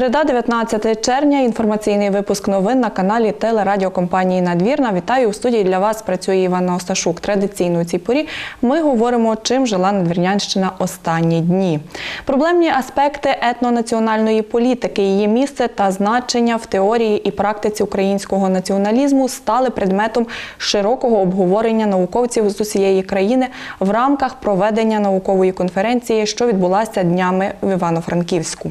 Середа, 19 червня. Інформаційний випуск новин на каналі телерадіокомпанії Надвірна. Вітаю у студії. Для вас працює Івана Осташук. Традиційно у цій порі ми говоримо, чим жила Надвірнянщина останні дні. Проблемні аспекти етнонаціональної політики, її місце та значення в теорії і практиці українського націоналізму стали предметом широкого обговорення науковців з усієї країни в рамках проведення наукової конференції, що відбулася днями в Івано-Франківську.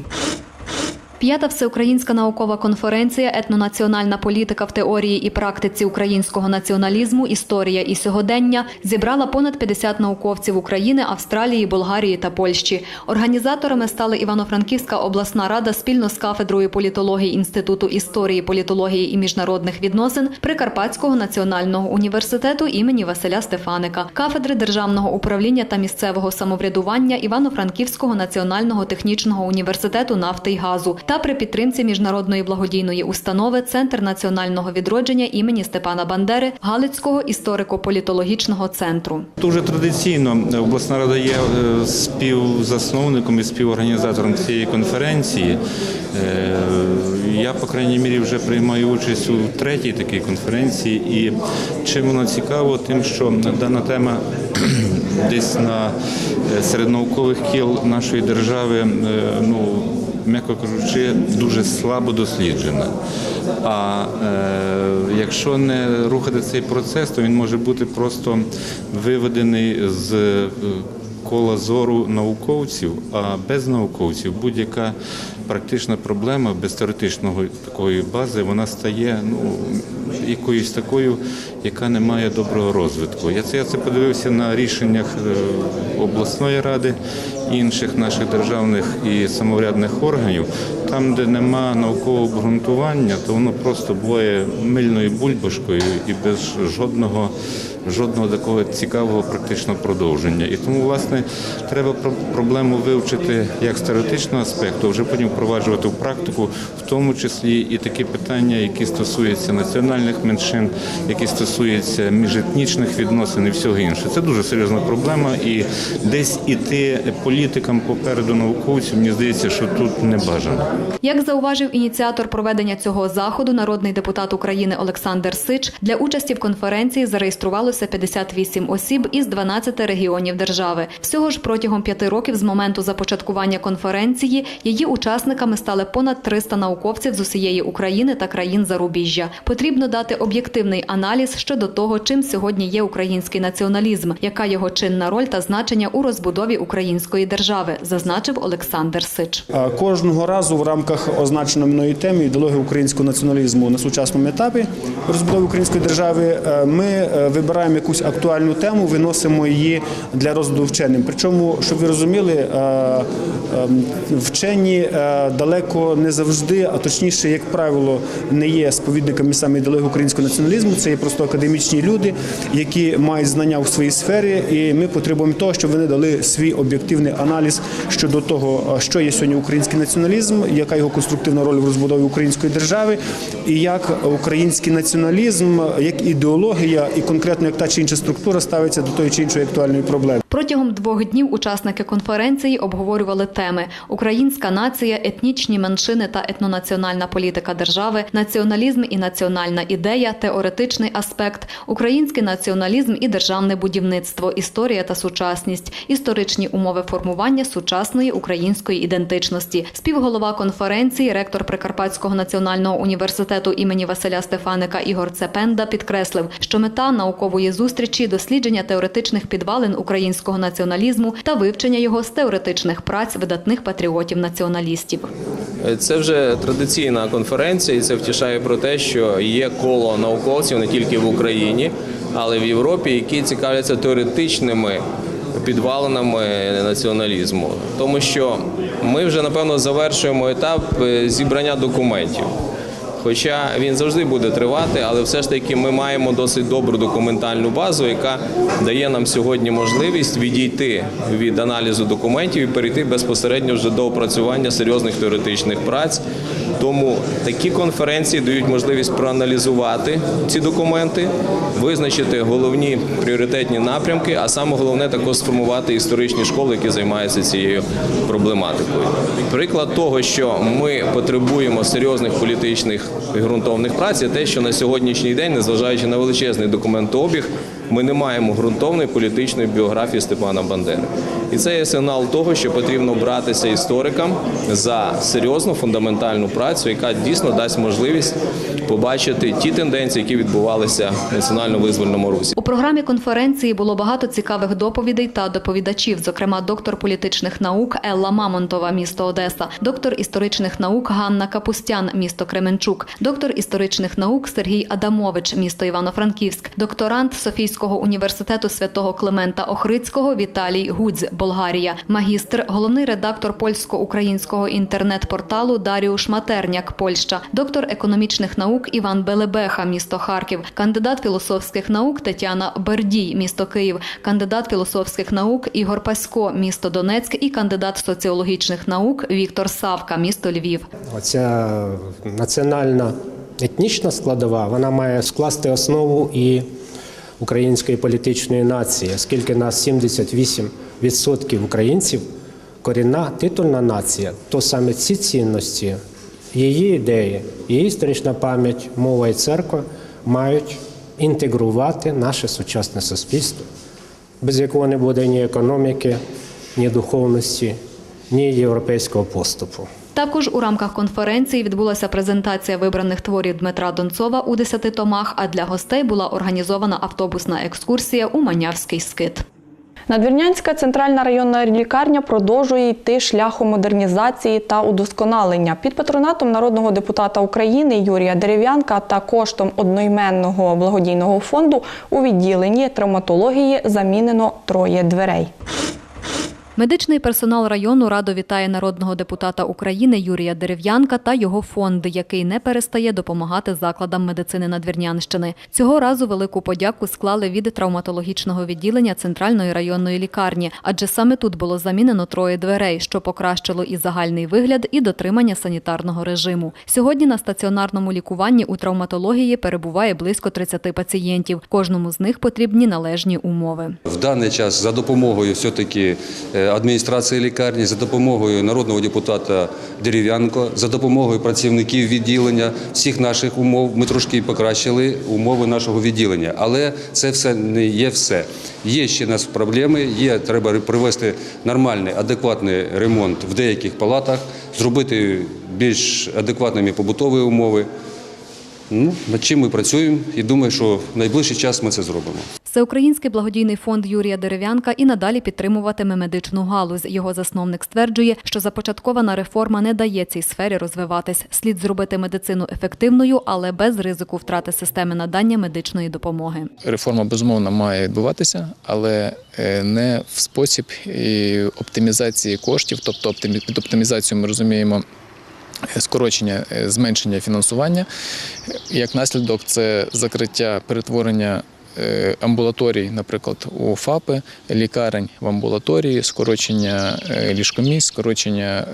П'ята всеукраїнська наукова конференція Етнонаціональна політика в теорії і практиці українського націоналізму, історія і сьогодення зібрала понад 50 науковців України, Австралії, Болгарії та Польщі. Організаторами стали Івано-Франківська обласна рада спільно з кафедрою політології Інституту історії, політології і міжнародних відносин Прикарпатського національного університету імені Василя Стефаника, кафедри державного управління та місцевого самоврядування Івано-Франківського національного технічного університету нафти й газу та при підтримці міжнародної благодійної установи Центр національного відродження імені Степана Бандери Галицького історико-політологічного центру. Дуже традиційно обласна рада є е, співзасновником і співорганізатором цієї конференції. Е, Я, по крайній мірі, вже приймаю участь у третій такій конференції. І чим воно цікаво, тим, що дана тема десь на е, серед наукових кіл нашої держави, ну м'яко кажучи, дуже слабо досліджена. А е, якщо не рухати цей процес, то він може бути просто виведений з е, кола зору науковців, а без науковців будь-яка практична проблема без теоретичної такої бази вона стає ну, якоюсь такою, яка не має доброго розвитку. Я це, я це подивився на рішеннях е, обласної ради, інших наших державних і самоврядних органів. Там, де нема наукового обґрунтування, то воно просто буває мильною бульбашкою і без жодного жодного такого цікавого практичного продовження. І тому, власне, треба про- проблему вивчити як з теоретичного аспекту, вже потім впроваджувати в практику, в тому числі і такі питання, які стосуються національних меншин, які стосуються міжетнічних відносин і всього іншого. Це дуже серйозна проблема, і десь іти політикам попереду науковців, мені здається, що тут не бажано. Як зауважив ініціатор проведення цього заходу, народний депутат України Олександр Сич, для участі в конференції зареєструвалося 58 осіб із 12 регіонів держави. Всього ж протягом п'яти років з моменту започаткування конференції її учасниками стали понад 300 науковців з усієї України та країн зарубіжжя. Потрібно дати об'єктивний аналіз щодо того, чим сьогодні є український націоналізм, яка його чинна роль та значення у розбудові української держави, зазначив Олександр Сич. Кожного разу в рамках означеної мною теми ідеології українського націоналізму на сучасному етапі розбудови української держави е, ми е, вибираємо якусь актуальну тему, виносимо її для розгляду вченим. Причому, щоб ви розуміли, е, е, вчені е, далеко не завжди, а точніше, як правило, не є сповідниками саме ідеології українського націоналізму. Це є просто академічні люди, які мають знання у своїй сфері, і ми потребуємо того, щоб вони дали свій об'єктивний аналіз щодо того, що є сьогодні український націоналізм, яка його конструктивна роль в розбудові української держави, і як український націоналізм, як ідеологія, і конкретно як та чи інша структура ставиться до тої чи іншої актуальної проблеми. Протягом двох днів учасники конференції обговорювали теми: українська нація, етнічні меншини та етнонаціональна політика держави, націоналізм і національна ідея, теоретичний аспект, український націоналізм і державне будівництво, історія та сучасність, історичні умови формування сучасної української ідентичності. Співголова конференції, ректор Прикарпатського національного університету імені Василя Стефаника Ігор Цепенда підкреслив, що мета наукової зустрічі дослідження теоретичних підвалин українського націоналізму та вивчення його з теоретичних праць видатних патріотів-націоналістів. Це вже традиційна конференція, і це втішає про те, що є коло науковців не тільки в Україні, але й в Європі, які цікавляться теоретичними підвалинами націоналізму. Тому що ми вже напевно завершуємо етап е, зібрання документів. Хоча він завжди буде тривати, але все ж таки ми маємо досить добру документальну базу, яка дає нам сьогодні можливість відійти від аналізу документів і перейти безпосередньо вже до опрацювання серйозних теоретичних праць Тому такі конференції дають можливість проаналізувати ці документи, визначити головні пріоритетні напрямки, а саме головне також сформувати історичні школи, які займаються цією проблематикою. Приклад того, що ми потребуємо серйозних політичних і ґрунтовних праць, є те, що на сьогоднішній день, незважаючи на величезний документообіг, ми не маємо ґрунтовної політичної біографії Степана Бандери. І це є сигнал того, що потрібно братися історикам за серйозну фундаментальну працю, яка дійсно дасть можливість побачити ті тенденції, які відбувалися в національно-визвольному русі. У програмі конференції було багато цікавих доповідей та доповідачів, зокрема доктор політичних наук Елла Мамонтова, місто Одеса, доктор історичних наук Ганна Капустян, місто Кременчук, доктор історичних наук Сергій Адамович, місто Івано-Франківськ, докторант Софійського університету святого Климента Охридського Віталій Гудзь, Болгарія, магістр, головний редактор польсько-українського інтернет-порталу Даріуш Матерняк, Польща, доктор економічних наук Іван Белебеха, місто Харків, кандидат філософських наук Тетяна Бердій, місто Київ, кандидат філософських наук Ігор Пасько, місто Донецьк. І кандидат соціологічних наук Віктор Савка, місто Львів. Оця національна етнічна складова вона має скласти основу і української політичної нації, оскільки нас 78% українців корінна титульна нація, то саме ці цінності, її ідеї, її історична пам'ять, мова і церква мають інтегрувати наше сучасне суспільство, без якого не буде ні економіки, ні духовності, ні європейського поступу. Також у рамках конференції відбулася презентація вибраних творів Дмитра Донцова у 10 томах, а для гостей була організована автобусна екскурсія у Манявський скит. Надвірнянська центральна районна лікарня продовжує йти шляхом модернізації та удосконалення. Під патронатом народного депутата України Юрія Дерев'янка та коштом одноіменного благодійного фонду у відділенні травматології замінено троє дверей. Медичний персонал району радо вітає народного депутата України Юрія Дерев'янка та його фонд, який не перестає допомагати закладам медицини Надвірнянщини. Цього разу велику подяку склали від травматологічного відділення центральної районної лікарні, адже саме тут було замінено троє дверей, що покращило і загальний вигляд, і дотримання санітарного режиму. Сьогодні на стаціонарному лікуванні у травматології перебуває близько 30 пацієнтів. Кожному з них потрібні належні умови. В даний час за допомогою все-таки е, адміністрації лікарні, за допомогою народного депутата Дерев'янко, за допомогою працівників відділення, всіх наших умов ми трошки покращили умови нашого відділення. Але це все не є все. Є ще нас проблеми, є треба привести нормальний, адекватний ремонт в деяких палатах, зробити більш адекватними побутові умови. Ну, над чим ми працюємо і думаю, що в найближчий час ми це зробимо. Всеукраїнський благодійний фонд Юрія Дерев'янка і надалі підтримуватиме медичну галузь. Його засновник стверджує, що започаткована реформа не дає цій сфері розвиватись. Слід зробити медицину ефективною, але без ризику втрати системи надання медичної допомоги. Реформа безумовно має відбуватися, але е, не в спосіб оптимізації коштів. Тобто під оптимізацією ми розуміємо. Е, Скорочення, е, зменшення фінансування. Як наслідок, це закриття перетворення е, амбулаторій, наприклад, у ФАПи, лікарень в амбулаторії, скорочення ліжкомісць, скорочення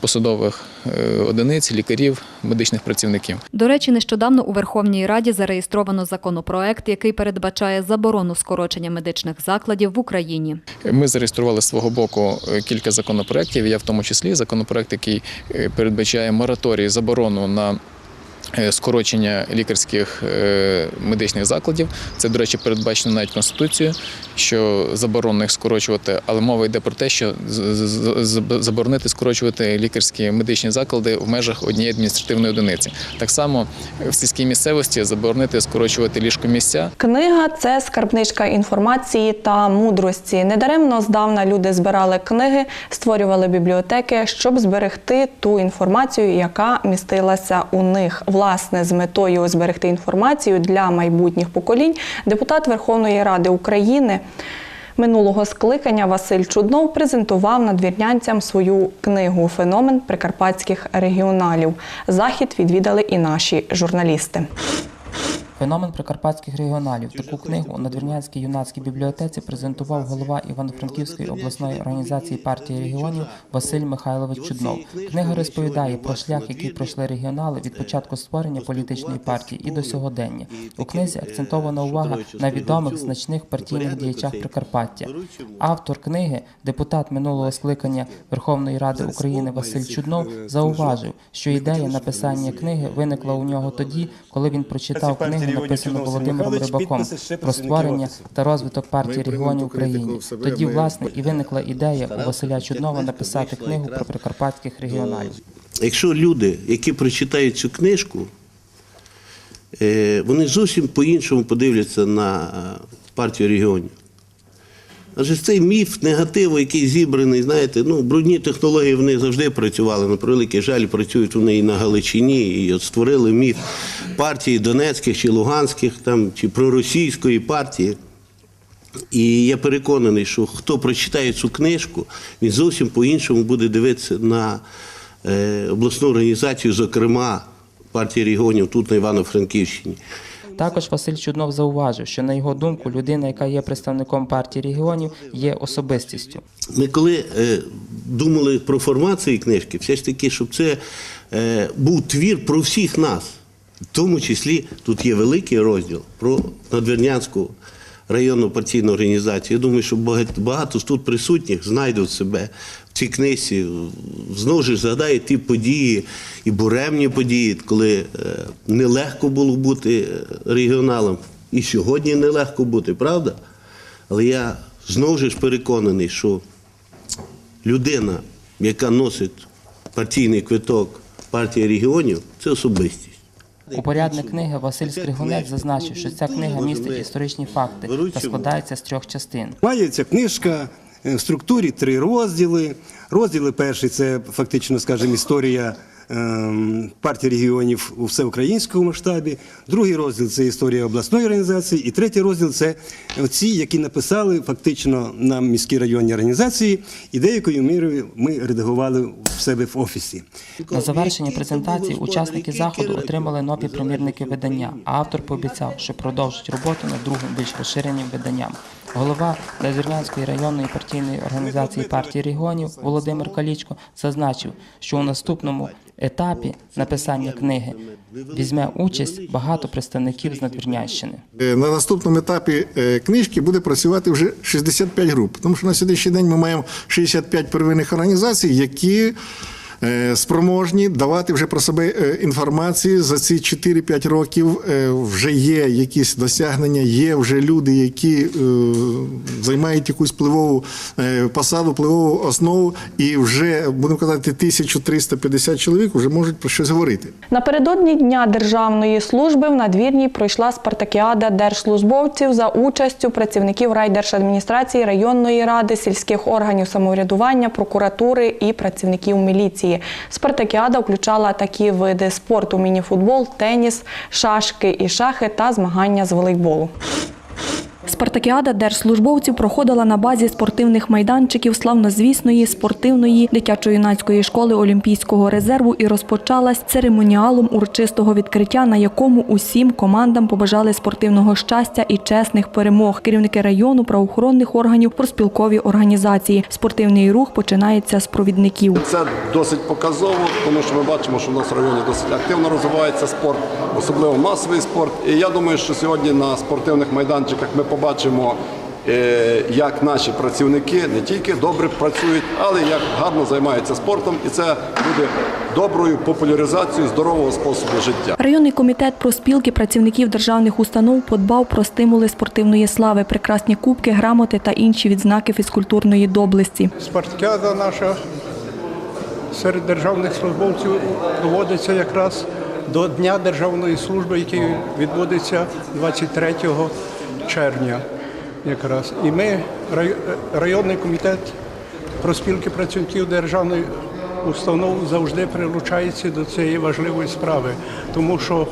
посадових е, одиниць, лікарів, медичних працівників. До речі, нещодавно у Верховній Раді зареєстровано законопроект, який передбачає заборону скорочення медичних закладів в Україні. Ми зареєстрували з свого боку е, кілька законопроєктів. Я в тому числі законопроект, який е, передбачає мораторій, заборону на скорочення лікарських е, медичних закладів. Це, до речі, передбачено навіть Конституцією, що заборонено їх скорочувати, але мова йде про те, що заборонити скорочувати лікарські медичні заклади в межах однієї адміністративної одиниці. Так само в сільській місцевості заборонити скорочувати ліжкомісця. Книга це скарбничка інформації та мудрості. Недаремно здавна люди збирали книги, створювали бібліотеки, щоб зберегти ту інформацію, яка містилася у них. Власне, з метою зберегти інформацію для майбутніх поколінь, депутат Верховної Ради України. Минулого скликання Василь Чуднов презентував надвірнянцям свою книгу Феномен прикарпатських регіоналів. Захід відвідали і наші журналісти. Феномен прикарпатських регіоналів. Таку книгу у Надвірнянській юнацькій бібліотеці презентував голова Івано-Франківської обласної організації партії регіонів Василь Михайлович Чуднов. Книга розповідає про шлях, який пройшли регіонали від початку створення політичної партії і до сьогодення. У книзі акцентована увага на відомих значних партійних діячах Прикарпаття. Автор книги, депутат минулого скликання Верховної Ради України Василь Чуднов, зауважив, що ідея написання книги виникла у нього тоді, коли він прочитав книгу, написану Володимиром Рибаком про створення та розвиток партії регіонів України. Тоді, власне, і виникла ідея у Василя Чуднова написати книгу про прикарпатських регіоналів. Якщо люди, які прочитають цю книжку, е, вони зовсім по-іншому подивляться на е, партію регіонів. Адже цей міф негативу, який зібраний, знаєте, ну, брудні технології вони завжди працювали. На превеликий жаль, працюють вони і на Галичині, і от створили міф партії Донецьких чи Луганських, там, чи проросійської партії. І я переконаний, що хто прочитає цю книжку, він зовсім по-іншому буде дивитися на е, обласну організацію, зокрема партії регіонів тут на Івано-Франківщині. Також Василь Чуднов зауважив, що на його думку людина, яка є представником партії регіонів, є особистістю. Ми коли е, думали про формацію книжки, все ж таки, щоб це е, був твір про всіх нас. В тому числі тут є великий розділ про Надвірнянську районну партійну організацію. Я думаю, що багато, з тут присутніх знайдуть себе в цій книзі. Знову ж згадають ті події і буремні події, коли е, нелегко було бути е, регіоналом. І сьогодні нелегко бути, правда? Але я знову ж переконаний, що людина, яка носить партійний квиток партії регіонів, це особистість. Упорядник книги Василь Скригунець зазначив, що ця книга містить історичні факти та складається з трьох частин. Має ця книжка е, в структурі три розділи. Розділи перший це фактично, скажімо, історія партії регіонів у всеукраїнському масштабі. Другий розділ це історія обласної організації. І третій розділ це ці, які написали фактично на міській районній організації, і деякою мірою ми редагували в себе в офісі. На завершення презентації учасники заходу отримали нові примірники видання, а автор пообіцяв, що продовжить роботу над другим більш розширеним виданням. Голова Лазернянської районної партійної організації партії регіонів Володимир Калічко зазначив, що у наступному етапі написання книги візьме участь багато представників з Надвірнянщини. Е, На наступному етапі е, книжки буде працювати вже 65 груп, тому що на сьогоднішній день ми маємо 65 первинних організацій, які спроможні давати вже про себе е, інформацію за ці 4-5 років. е, Вже є якісь досягнення, є вже люди, які е, займають якусь впливову е, посаду, впливову основу, і вже будемо казати, 1350 чоловік вже можуть про щось говорити. Напередодні Дня державної служби в надвірній пройшла спартакіада держслужбовців за участю працівників райдержадміністрації, районної ради, сільських органів самоврядування, прокуратури і працівників міліції. Спартакіада включала такі види спорту: мініфутбол, теніс, шашки і шахи та змагання з волейболу. Спартакіада держслужбовців проходила на базі спортивних майданчиків славнозвісної спортивної дитячо-юнацької школи Олімпійського резерву і розпочалась церемоніалом урочистого відкриття, на якому усім командам побажали спортивного щастя і чесних перемог. Керівники району, правоохоронних органів, проспілкові організації. Спортивний рух починається з провідників. Це досить показово, тому що ми бачимо, що в нас в районі досить активно розвивається спорт, особливо масовий спорт. І я думаю, що сьогодні на спортивних майданчиках ми побачимо, е, як наші працівники не тільки добре працюють, але як гарно займаються спортом, і це буде доброю популяризацією здорового способу життя. Районний комітет проспілки працівників державних установ подбав про стимули спортивної слави, прекрасні кубки, грамоти та інші відзнаки фізкультурної доблесті. Спартакіада наша серед державних службовців доводиться якраз до Дня державної служби, який відбудеться 23 червня. Якраз. І ми, районний комітет проспілки працівників державної установ завжди прилучається до цієї важливої справи, тому що,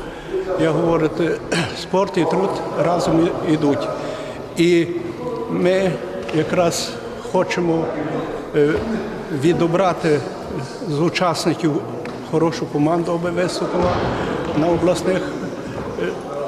як говорите, спорт і труд разом йдуть. І ми якраз хочемо е, відобрати з учасників хорошу команду, аби виступила на обласних е,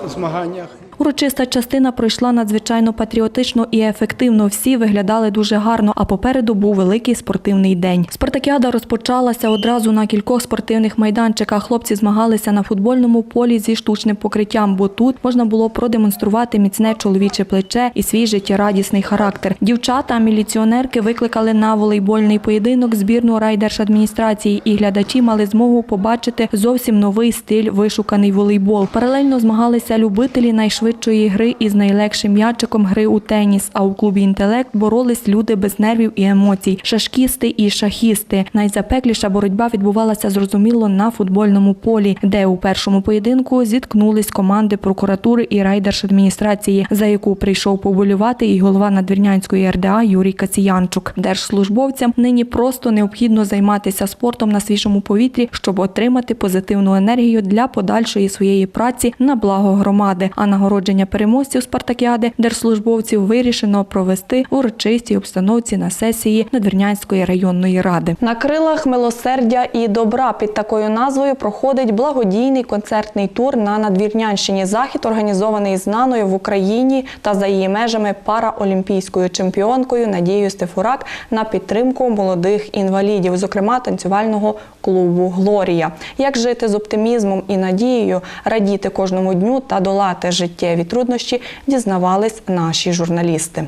змаганнях. Урочиста частина пройшла надзвичайно патріотично і ефективно. Всі виглядали дуже гарно, а попереду був великий спортивний день. Спартакіада розпочалася одразу на кількох спортивних майданчиках. Хлопці змагалися на футбольному полі зі штучним покриттям, бо тут можна було продемонструвати міцне чоловіче плече і свій життєрадісний характер. Дівчата, міліціонерки викликали на волейбольний поєдинок збірну райдержадміністрації, і глядачі мали змогу побачити зовсім новий стиль вишуканий волейбол. Паралельно змагалися любителі найшвидшої гри із найлегшим м'ячиком гри у теніс. А у клубі інтелект боролись люди без нервів і емоцій, шашкісти і шахісти. Найзапекліша боротьба відбувалася зрозуміло на футбольному полі, де у першому поєдинку зіткнулись команди прокуратури і райдержадміністрації, за яку прийшов поболювати і голова Надвірнянської РДА Юрій Каціянчук. Держслужбовцям нині просто необхідно займатися спортом на свіжому повітрі, щоб отримати позитивну енергію для подальшої своєї праці на благо громади. А нагородження переможців спартакіади держслужбовців вирішено провести в урочистій обстановці на сесії Надвірнянської районної ради. На крилах милосердя і добра під такою назвою проходить благодійний концертний тур на Надвірнянщині. Захід організований знаною в Україні та за її межами параолімпійською чемпіонкою Надією Стефурак на підтримку молодих інвалідів, зокрема танцювального клубу Глорія. Як жити з оптимізмом і надією, радіти кожному дню та долати життєві труднощі, дізнавались наші журналісти.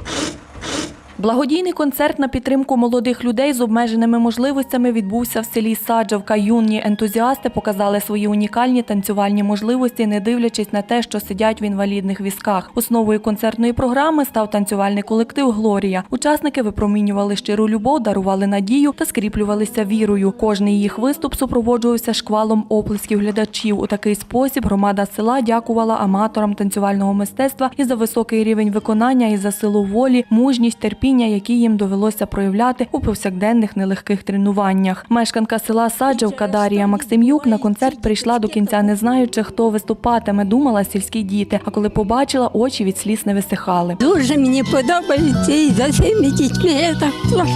Благодійний концерт на підтримку молодих людей з обмеженими можливостями відбувся в селі Саджавка. Юні ентузіасти показали свої унікальні танцювальні можливості, не дивлячись на те, що сидять в інвалідних візках. Основою концертної програми став танцювальний колектив Глорія. Учасники випромінювали щиру любов, дарували надію та скріплювалися вірою. Кожний їх виступ супроводжувався шквалом оплесків глядачів. У такий спосіб громада села дякувала аматорам танцювального мистецтва і за високий рівень виконання, і за силу волі, мужність, терпіння, які їм довелося проявляти у повсякденних нелегких тренуваннях. Мешканка села Саджавка Дарія Максимюк на концерт прийшла до кінця, не знаючи, хто виступатиме. Думала сільські діти. А коли побачила, очі від сліз не висихали. Дуже мені подобається і за цими дітьми я так плачу,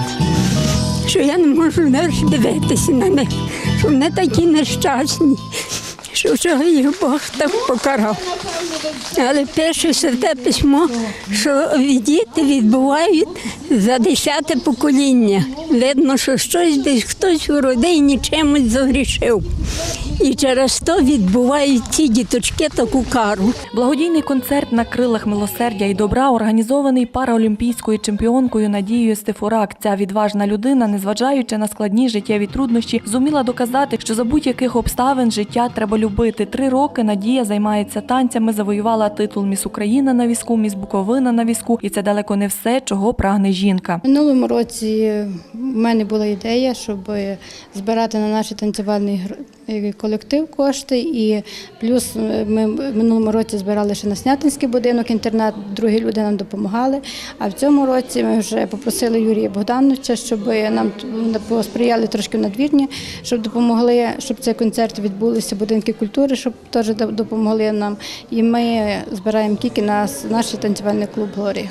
що я не можу навіть дивитися на них, що вони такі нещасні, що чого їх Бог так покарав. Але пише святе письмо, що діти відбувають за десяте покоління. Видно, що щось десь хтось у родині чимось загрішив. І через то відбувають ці діточки таку кару. Благодійний концерт на крилах милосердя і добра організований параолімпійською чемпіонкою Надією Стефурак. Ця відважна людина, незважаючи на складні життєві труднощі, зуміла доказати, що за будь-яких обставин життя треба любити. Три роки Надія займається танцями, завоювала титул Міс Україна на візку, Міс Буковина на візку, і це далеко не все, чого прагне жінка. Минулому році в мене була ідея, щоб збирати на наші е, колектив кошти. І плюс е, ми минулому році збирали ще на Снятинський будинок, інтернат, другі люди нам допомагали. А в цьому році ми вже попросили Юрія Богдановича, щоб нам т- посприяли трошки в надвірні, щоб допомогли, щоб цей концерт відбулися будинки культури, щоб теж допомогли нам. І ми збираємо тільки на наш танцювальний клуб Глорія.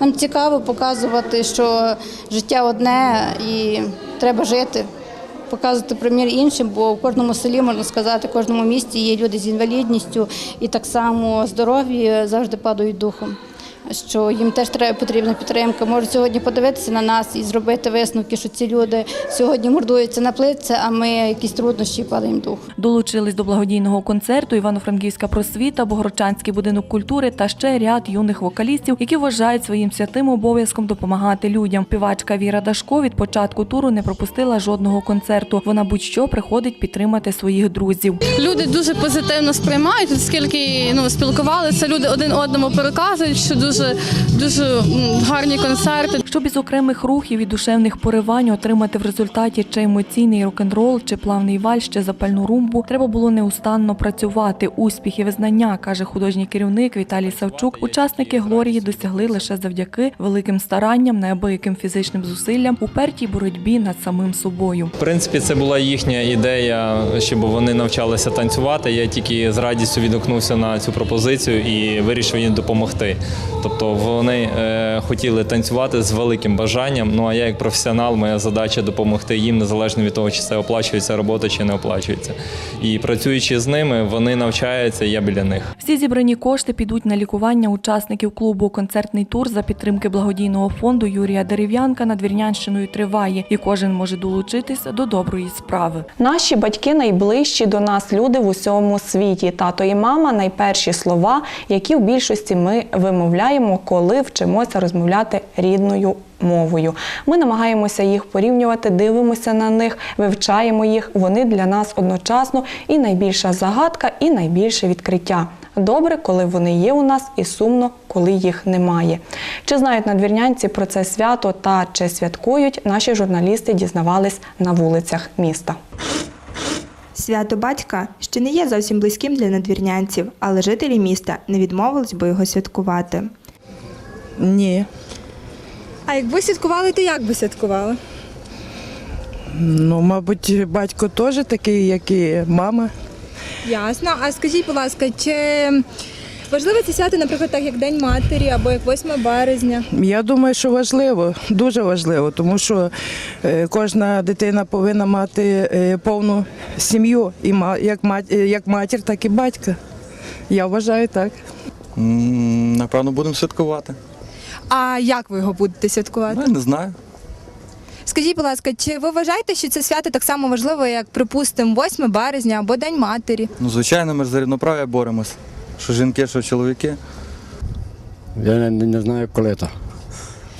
Нам цікаво показувати, що життя одне і треба жити, показувати примір іншим, бо в кожному селі можна сказати, в кожному місті є люди з інвалідністю і так само здорові завжди падають духом. Що їм теж треба потрібна підтримка. Можуть сьогодні подивитися на нас і зробити висновки, що ці люди сьогодні мордуються на плитці, а ми якісь труднощі падаємо дух. Долучились до благодійного концерту Івано-Франківська просвіта, Богородчанський будинок культури та ще ряд юних вокалістів, які вважають своїм святим обов'язком допомагати людям. Співачка Віра Дашко від початку туру не пропустила жодного концерту. Вона будь-що приходить підтримати своїх друзів. Люди дуже позитивно сприймають, оскільки ну спілкувалися, люди один одному переказують, що дуже дуже гарні концерти. Щоб із окремих рухів і душевних поривань отримати в результаті чи емоційний рок-н-рол, чи плавний вальс, чи запальну румбу, треба було неустанно працювати. Успіх і визнання, каже художній керівник Віталій Савчук. Учасники Глорії досягли лише завдяки великим старанням, неабияким фізичним зусиллям, упертій боротьбі над самим собою. В принципі, це була їхня ідея, щоб вони навчалися танцювати. Я тільки з радістю відгукнувся на цю пропозицію і вирішив їм допомогти. Тобто вони е, хотіли танцювати з великим бажанням. Ну а я як професіонал, моя задача допомогти їм незалежно від того, чи це оплачується робота, чи не оплачується. І працюючи з ними, вони навчаються, і я біля них. Всі зібрані кошти підуть на лікування учасників клубу Концертний тур за підтримки благодійного фонду Юрія Дерев'янка надвірнянщиною триває, і кожен може долучитися до доброї справи. Наші батьки найближчі до нас люди в усьому світі. Тато і мама найперші слова, які в більшості ми вимовляємо, коли вчимося розмовляти рідною мовою. Ми намагаємося їх порівнювати, дивимося на них, вивчаємо їх. Вони для нас одночасно і найбільша загадка, і найбільше відкриття. Добре, коли вони є у нас, і сумно, коли їх немає. Чи знають надвірнянці про це свято та чи святкують, наші журналісти дізнавались на вулицях міста. Свято батька ще не є зовсім близьким для надвірнянців, але жителі міста не відмовились би його святкувати. Ні. А якби святкували, то як би святкували? Ну, мабуть, батько теж такий, як і мама. Ясно. А скажіть, будь ласка, чи важливе це свято, наприклад, так як День матері або як 8 березня? Я думаю, що важливо, дуже важливо, тому що е, кожна дитина повинна мати е, повну сім'ю, і ма- як, мать- е, як матір, так і батька. Я вважаю так. Напевно, будемо святкувати. А як ви його будете святкувати? Ну, не знаю. Скажіть, будь ласка, чи ви вважаєте, що це свято так само важливе, як, припустимо, 8 березня або День матері? Ну, звичайно, ми ж за рівноправ'я боремось. Що жінки, що чоловіки. Я не, не знаю, коли це.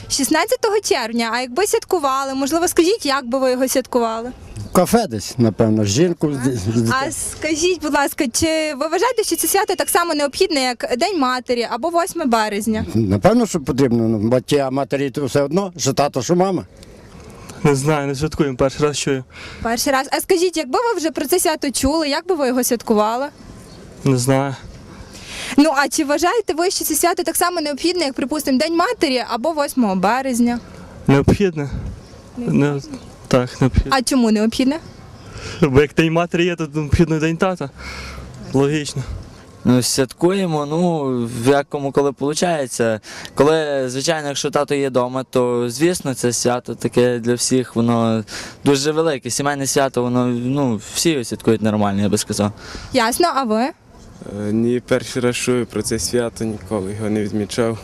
16 червня, а якби святкували, можливо, скажіть, як би ви його святкували? Кафе десь, напевно, жінку. з- з- з- А скажіть, будь ласка, чи ви вважаєте, що це свято так само необхідне, як День матері або 8 березня? Напевно, що потрібно. Ну, батьки, а матері то все одно, що тато, що мама. Не знаю, не святкуємо, перший раз чую. Перший раз. А скажіть, якби ви вже про це свято чули, як би ви його святкували? Не знаю. Ну а чи вважаєте ви, що це свято так само необхідне, як, припустимо, День матері або 8 березня? Необхідне. Не... Так, необхідно. А чому необхідне? Бо як день матері є, то необхідно день тата. Логічно. Ну, святкуємо, ну, в якому коли виходить. Коли, звичайно, якщо тато є вдома, то звісно це свято таке для всіх, воно дуже велике. Сімейне свято, воно ну, всі його святкують нормально, я би сказав. Ясно, а ви? Ні, перший раз чую про це свято, ніколи його не відмічав.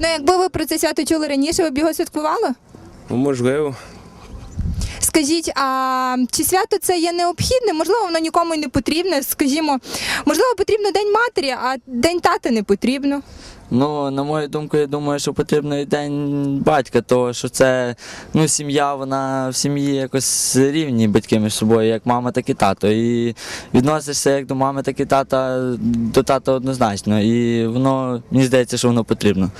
Ну, якби ви про це свято чули раніше, ви б його святкували? Ну, можливо. Скажіть, а чи свято це є необхідним? Можливо, воно нікому й не потрібне. Скажімо, можливо, потрібно День матері, а День тата не потрібно. Ну, на мою думку, я думаю, що потрібно і день батька, тому що це ну, сім'я, вона в сім'ї якось рівні батьки між собою, як мама, так і тато. І відносишся як до мами, так і тата, до тата однозначно. І воно, мені здається, що воно потрібно.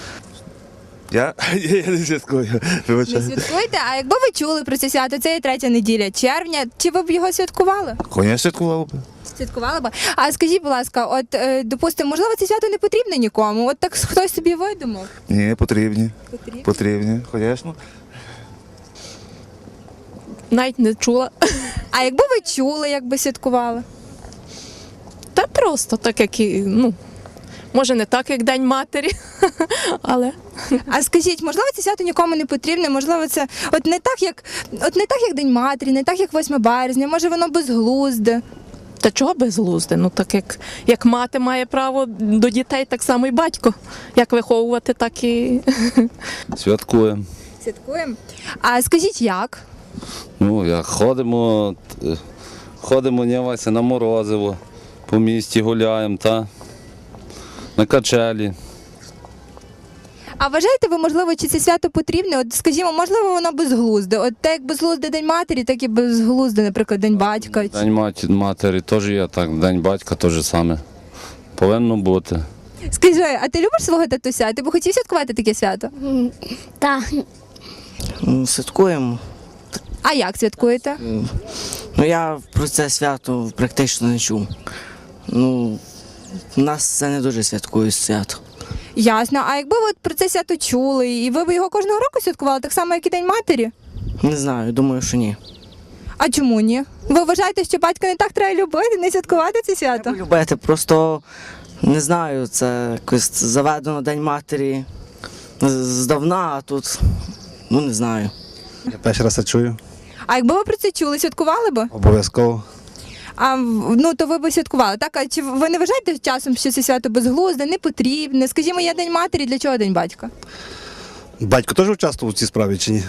Я, я не святкую. Не святкуєте? А якби ви чули про це свято, це є третя неділя червня, чи ви б його святкували? Коня святкував би. Святкували б. А скажіть, будь ласка, от е, допустимо, можливо, це свято не потрібне нікому. От так хтось собі видумав. Ні, потрібні. Потрібні? Потрібні, звісно. Навіть не чула. А якби ви чули, як би святкували? Та просто так, як і, ну, може не так, як День матері, але. А скажіть, можливо, це свято нікому не потрібне, можливо, це от не так, як от не так, як День матері, не так, як 8 березня, може воно безглузде. Та чого безглузде? Ну так як, як мати має право до дітей, так само і батько. Як виховувати, так і. Святкуємо. Святкуємо. А скажіть, як? Ну, як ходимо, ходимо нявася на морозиво, по місті гуляємо, та на качелі. А вважаєте ви, можливо, чи це свято потрібне? От скажімо, можливо, воно безглузде. От так як безглузде День матері, так і безглузде, наприклад, День батька. День мать- матері теж є так, день батька теж саме. Повинно бути. Скажи, а ти любиш свого татуся? Ти б хотів святкувати таке свято? Так. Святкуємо. А як святкуєте? Ну я про це свято практично не чув. Ну, у нас це не дуже святкують свято. Ясно. А якби ви про це свято чули, і ви б його кожного року святкували, так само, як і День матері? Не знаю, думаю, що ні. А чому ні? Ви вважаєте, що батька не так треба любити, не святкувати це свято? Любити, просто Не знаю, це якось заведено День матері здавна, а тут ну не знаю. Я перший раз це чую. А якби ви про це чули, святкували б? Обов'язково. А ну то ви б святкували. Так, а чи ви не вважаєте часом, що це свято безглузде, не потрібне? Скажімо, є день матері, для чого день батька? Батько теж участвував у цій справі чи ні?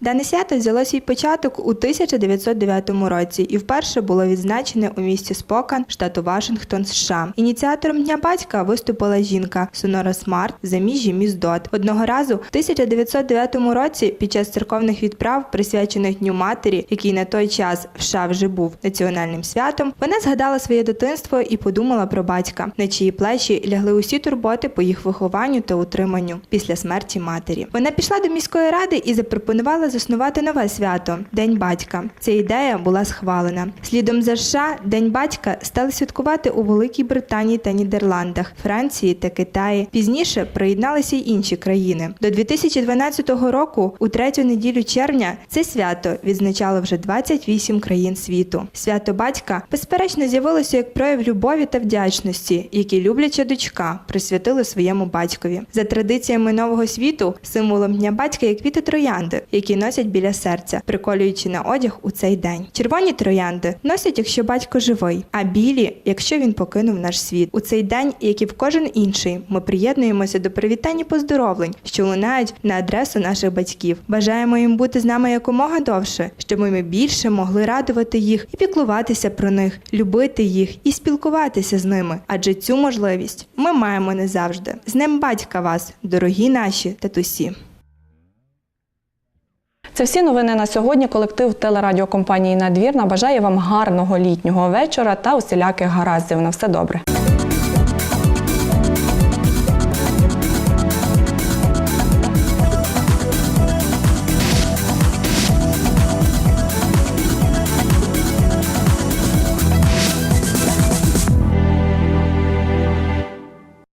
Дане свято взяло свій початок у 1909 році і вперше було відзначене у місті Спокан, штату Вашингтон, США. Ініціатором дня батька виступила жінка Сонора Смарт з заміжжя міс Дот. Одного разу в 1909 році під час церковних відправ, присвячених Дню матері, який на той час в США вже був національним святом, вона згадала своє дитинство і подумала про батька, на чиї плечі лягли усі турботи по їх вихованню та утриманню після смерті матері. Вона пішла до міської ради і запропонувала заснувати нове свято День батька. Ця ідея була схвалена. Слідом за США День батька стали святкувати у Великій Британії та Нідерландах, Франції та Китаї. Пізніше приєдналися й інші країни. До 2012 року, у третю неділю червня, це свято відзначало вже 28 країн світу. Свято батька безперечно з'явилося як прояв любові та вдячності, які любляча дочка присвятили своєму батькові. За традиціями нового світу, символом дня батька є квіти троянди, які носять біля серця, приколюючи на одяг у цей день. Червоні троянди носять, якщо батько живий, а білі, якщо він покинув наш світ. У цей день, як і в кожен інший, ми приєднуємося до привітань і поздоровлень, що лунають на адресу наших батьків. Бажаємо їм бути з нами якомога довше, щоб ми більше могли радувати їх і піклуватися про них, любити їх і спілкуватися з ними. Адже цю можливість ми маємо не завжди. З ним батька вас, дорогі наші татусі. Це всі новини на сьогодні. Колектив телерадіокомпанії Надвірна бажає вам гарного літнього вечора та усіляких гараздів. На все добре.